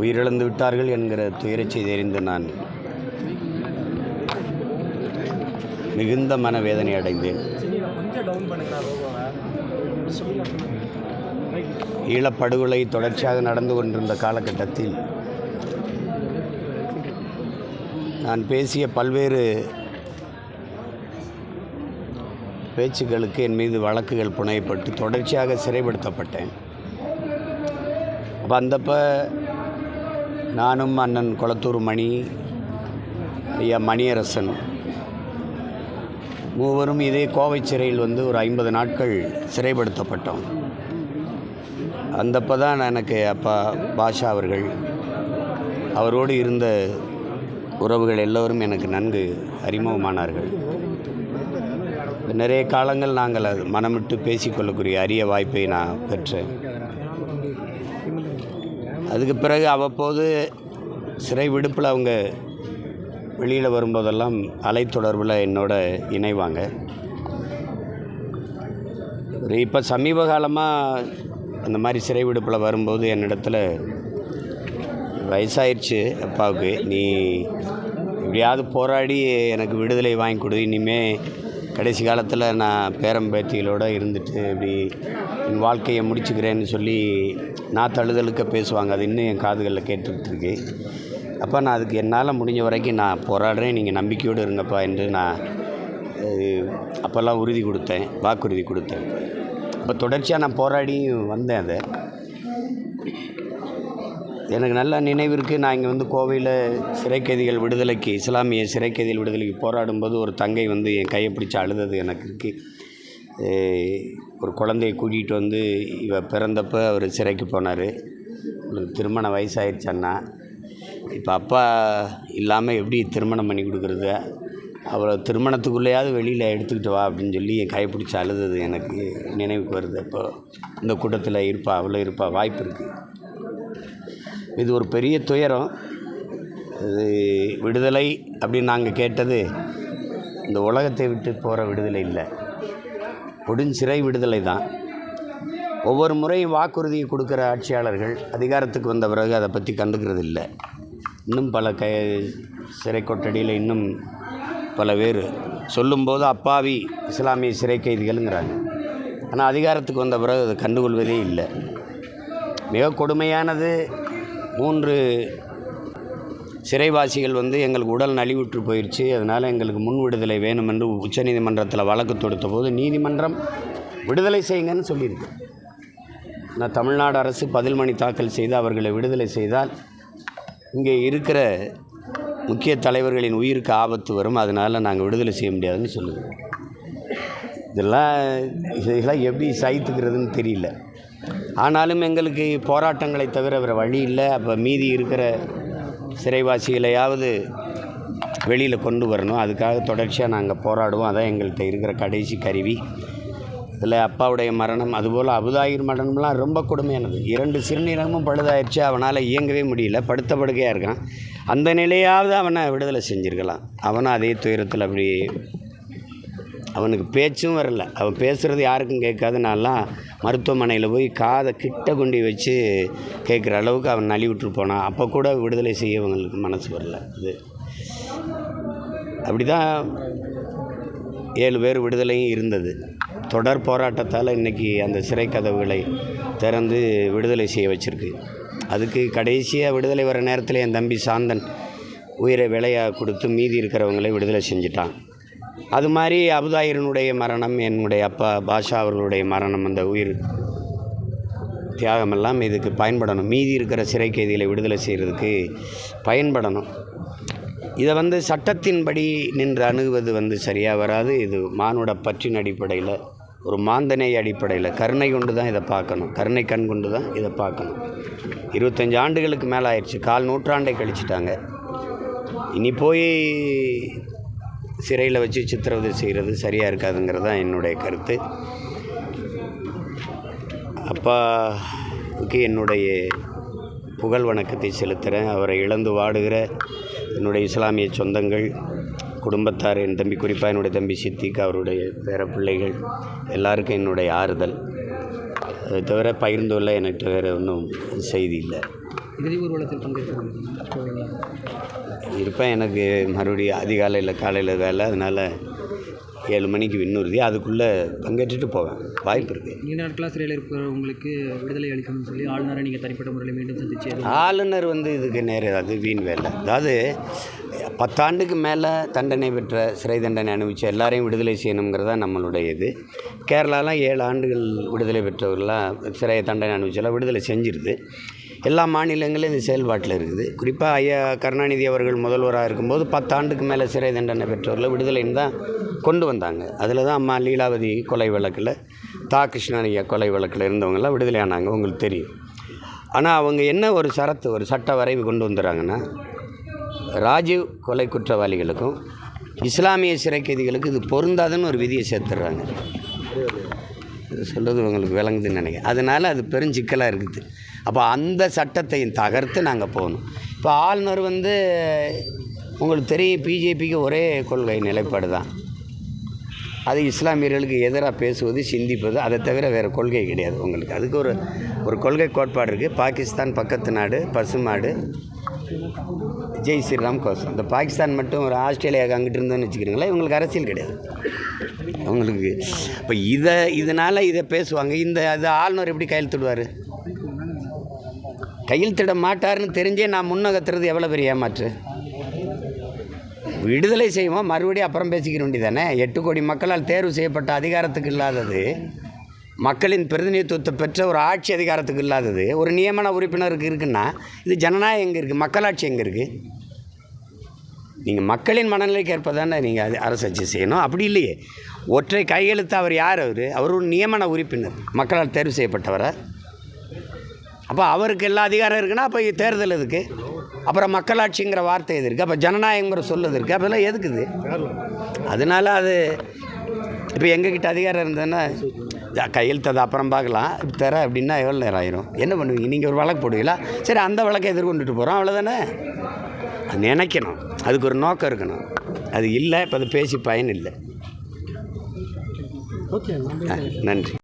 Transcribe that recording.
உயிரிழந்து விட்டார்கள் என்கிற துயரச் செய்தி அறிந்து நான் மிகுந்த மனவேதனை அடைந்தேன். ஈழப்படுகொலை தொடர்ச்சியாக நடந்து கொண்டிருந்த காலகட்டத்தில் நான் பேசிய பல்வேறு பேச்சுக்களுக்கு என் மீது வழக்குகள் புனையப்பட்டு தொடர்ச்சியாக சிறைப்படுத்தப்பட்டேன். அப்போ அந்தப்போ நானும் அண்ணன் குளத்தூர் மணி ஐயா மணியரசன் மூவரும் இதே கோவை சிறையில் வந்து ஒரு ஐம்பது நாட்கள் சிறைப்படுத்தப்பட்டோம். அந்தப்போ தான் எனக்கு அப்பா பாஷா அவர்கள் அவரோடு இருந்த உறவுகள் எல்லோரும் எனக்கு நன்கு அறிமுகமானார்கள். நிறைய காலங்கள் நாங்கள் அது மனமிட்டு பேசிக்கொள்ளக்கூடிய அரிய வாய்ப்பை நான் பெற்றேன். அதுக்கு பிறகு அவ்வப்போது சிறை விடுப்பில் அவங்க வெளியில் வரும்போதெல்லாம் அலைத்தொடர்பில் என்னோட இணைவாங்க. ஒரு இப்போ சமீப காலமாக அந்த மாதிரி சிறை விடுப்பில் வரும்போது என்னிடத்துல வயசாயிருச்சு அப்பாவுக்கு. நீ எப்படியாவது போராடி எனக்கு விடுதலை வாங்கி கொடு இனிமே கடைசி காலத்தில் நான் பேரம் பேத்திகளோடு இருந்துட்டு இப்படி என் வாழ்க்கையை முடிச்சுக்கிறேன்னு சொல்லி நான் தழுதழுக்க பேசுவாங்க. அது இன்னும் என் காதுகளில் கேட்டுக்கிட்டு இருக்கு அப்போ நான் அதுக்கு என்னால் முடிஞ்ச வரைக்கும் நான் போராடுறேன். நீங்கள் நம்பிக்கையோடு இருங்கப்பா என்று நான் அப்போல்லாம் உறுதி கொடுத்தேன். வாக்குறுதி கொடுத்தேன். அப்போ தொடர்ச்சியாக நான் போராடி வந்தேன் அதை. எனக்கு நல்ல நினைவிற்கு நான் இங்கே வந்து கோவையில் சிறை கைதிகள் விடுதலைக்கு இஸ்லாமிய சிறை கைதிகள் விடுதலைக்கு போராடும்போது ஒரு தங்கை வந்து என் கையை பிடிச்சி அழுதது எனக்கு இருக்குது ஒரு குழந்தையை கூட்டிகிட்டு வந்து இவ பிறந்தப்போ அவர் சிறைக்கு போனார். உங்களுக்கு திருமண வயசாயிருச்சு அண்ணா. இப்போ அப்பா இல்லாமல் எப்படி திருமணம் பண்ணி கொடுக்குறது? அவரை திருமணத்துக்குள்ளேயாவது வெளியில் எடுத்துக்கிட்டு வா அப்படின்னு சொல்லி என் கைப்பிடிச்சி அழுதது எனக்கு நினைவுக்கு வருது. இப்போது இந்த கூட்டத்தில் இருப்பா அவ்வளோ இருப்பா வாய்ப்பு இருக்குது இது ஒரு பெரிய துயரம். இது விடுதலை அப்படின்னு நாங்கள் கேட்டது. இந்த உலகத்தை விட்டு போகிற விடுதலை இல்லை. கொடுஞ்சிறை விடுதலை தான். ஒவ்வொரு முறையும் வாக்குறுதியை கொடுக்குற ஆட்சியாளர்கள் அதிகாரத்துக்கு வந்த பிறகு அதை பற்றி கண்டுக்கிறது இல்லை. இன்னும் பல க சிறை கொட்டடியில் இன்னும் பல பேர் சொல்லும்போது அப்பாவி இஸ்லாமிய சிறை கைதிகள்ங்கிறாங்க. ஆனால் அதிகாரத்துக்கு வந்த பிறகு அதை கண்டுகொள்வதே இல்லை. மிக கொடுமையானது மூன்று சிறைவாசிகள் வந்து எங்களுக்கு உடல் நலிவுற்று போயிடுச்சு அதனால் எங்களுக்கு முன் விடுதலை வேணும் என்று உச்சநீதிமன்றத்தில் வழக்கு தொடுத்த போது நீதிமன்றம் விடுதலை செய்யுங்கன்னு சொல்லியிருக்கு. நான் தமிழ்நாடு அரசு பதில் மணி தாக்கல் செய்து அவர்களை விடுதலை செய்தால் இங்கே இருக்கிற முக்கிய தலைவர்களின் உயிருக்கு ஆபத்து வரும். அதனால் நாங்கள் விடுதலை செய்ய முடியாதுன்னு சொல்லுது இதெல்லாம் இதெல்லாம் எப்படி சகித்துக்கிறதுன்னு தெரியல. ஆனாலும் எங்களுக்கு போராட்டங்களை தவிர வேறு வழி இல்லை. அப்போ மீதி இருக்கிற சிறைவாசிகளையாவது வெளியில் கொண்டு வரணும். அதுக்காக தொடர்ச்சியாக நாங்கள் போராடுவோம். அதான் எங்கள்கிட்ட இருக்கிற கடைசி கருவி. இதில் அப்பாவுடைய மரணம் அதுபோல் அபுதாயிர் மரணம்லாம் ரொம்ப கொடுமையானது. இரண்டு சிறுநீரகமும் பழுதாயிடுச்சு அவனால் இயங்கவே முடியல. படுத்த படுக்கையாக இருக்கான். அந்த நிலையாவது அவனை விடுதலை செஞ்சுருக்கலாம். அவனும் அதே துயரத்தில் அப்படி அவனுக்கு பேச்சும் வரல. அவன் பேசுகிறது யாருக்கும் கேட்காது. நான்லாம் மருத்துவமனையில் போய் காதை கிட்ட கொண்டு வச்சு கேட்குற அளவுக்கு அவன் நலிவிட்டு போனான். அப்போ கூட விடுதலை செய்யவங்களுக்கு மனசு வரல. இது அப்படி தான் ஏழு பேர் விடுதலையும் இருந்தது. தொடர் போராட்டத்தால் இன்றைக்கி அந்த சிறை கதவுகளை திறந்து விடுதலை செய்ய வச்சுருக்கு. அதுக்கு கடைசியாக விடுதலை வர நேரத்தில் என் தம்பி சாந்தன் உயிரை விலையாக கொடுத்து மீதி இருக்கிறவங்களை விடுதலை செஞ்சிட்டான். அது மாதிரி அபுதாயிரனுடைய மரணம் என்னுடைய அப்பா பாஷா அவர்களுடைய மரணம் அந்த உயிர் தியாகமெல்லாம் இதுக்கு பயன்படணும். மீதி இருக்கிற சிறை கைதிகளை விடுதலை செய்கிறதுக்கு பயன்படணும். இதை வந்து சட்டத்தின்படி நின்று அணுகுவது வந்து சரியாக வராது. இது மானுட பற்றின் அடிப்படையில் ஒரு மாந்தனை அடிப்படையில். கருணை கொண்டு தான் இதை பார்க்கணும். கருணை கண் கொண்டு தான் இதை பார்க்கணும். இருபத்தஞ்சி ஆண்டுகளுக்கு மேலே ஆயிடுச்சு கால் நூற்றாண்டை கழிச்சிட்டாங்க. இனி போய் சிறையில் வச்சு சித்திரவதை செய்கிறது சரியாக இருக்காதுங்கிறது தான் என்னுடைய கருத்து. அப்பாவுக்கு என்னுடைய புகழ் வணக்கத்தை செலுத்துகிறேன். அவரை இழந்து வாடுகிற என்னுடைய இஸ்லாமிய சொந்தங்கள் குடும்பத்தார் என் தம்பி குறிப்பாக என்னுடைய தம்பி சித்திக்கு அவருடைய பேர பிள்ளைகள் எல்லாருக்கும் என்னுடைய ஆறுதல். அதை தவிர பகிர்ந்துள்ள எனக்கு வேறு ஒன்றும் செய்தி இல்லை. இறுதி ஊர்வலத்தில் பங்கேற்க போவீங்களா இருப்பேன். எனக்கு மறுபடியும் அதிகாலையில் காலையில் வேலை. அதனால் ஏழு மணிக்கு விண்ணுறுதி அதுக்குள்ளே பங்கேற்றுட்டு போவேன். வாய்ப்பு இருக்குது நீண்ட நாட்களாக சிறையில் இருக்கிற உங்களுக்கு விடுதலை அளிக்கணும்னு சொல்லி ஆளுநரை நீங்கள் தனிப்பட்ட முறையில் மீண்டும் சந்திச்சு ஆளுநர் வந்து இதுக்கு நேரம் அது வீண் வேலை. அதாவது பத்தாண்டுக்கு மேலே தண்டனை பெற்ற சிறை தண்டனை அனுபவிச்ச எல்லாரையும் விடுதலை செய்யணுங்கிறது நம்மளுடைய இது. கேரளாலாம் ஏழு ஆண்டுகள் விடுதலை பெற்றவர்களாம் சிறை தண்டனை அனுபவிச்செல்லாம் விடுதலை செஞ்சிருது. எல்லா மாநிலங்களும் இது செயல்பாட்டில் இருக்குது. குறிப்பாக ஐயா கருணாநிதி அவர்கள் முதல்வராக இருக்கும்போது பத்தாண்டுக்கு மேலே சிறை தண்டனை பெற்றவர்களை விடுதலைன்னு தான் கொண்டு வந்தாங்க. அதில் தான் அம்மா லீலாவதி கொலை வழக்கில் தா. கிருஷ்ணன் ஐயா கொலை வழக்கில் இருந்தவங்கெல்லாம் விடுதலை ஆனாங்க உங்களுக்கு தெரியும். ஆனால் அவங்க என்ன ஒரு சரத்து ஒரு சட்ட வரைவு கொண்டு வந்துடுறாங்கன்னா ராஜீவ் கொலை குற்றவாளிகளுக்கும் இஸ்லாமிய சிறை கைதிகளுக்கு இது பொருந்தாதுன்னு ஒரு விதியை சேர்த்துடுறாங்க. இது சொல்கிறது உங்களுக்கு விளங்குதுன்னு நினைக்கிறேன். அதனால் அது பெருஞ்சிக்கலாக இருக்குது. அப்போ அந்த சட்டத்தையும் தகர்த்து நாங்கள் போகணும். இப்போ ஆளுநர் வந்து உங்களுக்கு தெரியும் பிஜேபிக்கு ஒரே கொள்கை நிலைப்பாடு தான். அது இஸ்லாமியர்களுக்கு எதிராக பேசுவது சிந்திப்பது அதை தவிர வேறு கொள்கை கிடையாது உங்களுக்கு. அதுக்கு ஒரு ஒரு கொள்கை கோட்பாடு இருக்குது பாகிஸ்தான் பக்கத்து நாடு பசுமாடு ஜெய் ஸ்ரீராம் கோசம் இந்த பாகிஸ்தான் மட்டும் ஒரு ஆஸ்திரேலியாவுக்கு அங்கிட்டு இருந்தோன்னு வச்சுக்கிறீங்களா? இவங்களுக்கு அரசியல் கிடையாது. அவங்களுக்கு இப்போ இதை இதனால் இதை பேசுவாங்க. இந்த அது ஆளுநர் எப்படி கையெழுத்துடுவார்? கையெழுத்திட மாட்டார்னு தெரிஞ்சே நான் முன்னகத்துறது எவ்வளோ பெரிய ஏமாற்று? விடுதலை செய்வோம் மறுபடியும் அப்புறம் பேசிக்கிற வேண்டியதானே எட்டு கோடி மக்களால் தேர்வு செய்யப்பட்ட அதிகாரத்துக்கு இல்லாதது மக்களின் பிரதிநிதித்துவத்தை பெற்ற ஒரு ஆட்சி அதிகாரத்துக்கு இல்லாதது ஒரு நியமன உறுப்பினருக்கு இருக்குன்னா இது ஜனநாயகம் எங்கே இருக்குது மக்களாட்சி எங்கே இருக்குது நீங்கள் மக்களின் மனநிலைக்கு ஏற்ப தானே நீங்கள் அது அரசாட்சி செய்யணும்? அப்படி இல்லையே. ஒற்றை கையெழுத்து அவர் யார் அவர்? அவர் ஒரு நியமன உறுப்பினர். மக்களால் தேர்வு செய்யப்பட்டவரை? அப்போ அவருக்கு எல்லா அதிகாரம் இருக்குன்னா அப்போ தேர்தல் எதுக்கு? அப்புறம் மக்களாட்சிங்கிற வார்த்தை எது இருக்குது அப்போ ஜனநாயகங்கிற சொல் எது இருக்குது அப்போல்லாம் எதுக்குது அதனால அது இப்போ எங்ககிட்ட அதிகாரம் இருந்ததுன்னா ஜ- கையெழுத்து அது அப்புறம் பார்க்கலாம். இப்ப தர அப்படின்னா எவ்வளோ நேரம் ஆயிரும்? என்ன பண்ணுவீங்க? நீங்கள் ஒரு வழக்கு போடுவீங்களா? சரி அந்த வழக்கை எதிர்கொண்டுட்டு போகிறோம் அவ்வளோதானே அது நினைக்கணும். அதுக்கு ஒரு நோக்கம் இருக்கணும். அது இல்லை இப்போ அது பேசி பயன் இல்லை. ஓகே நன்றி.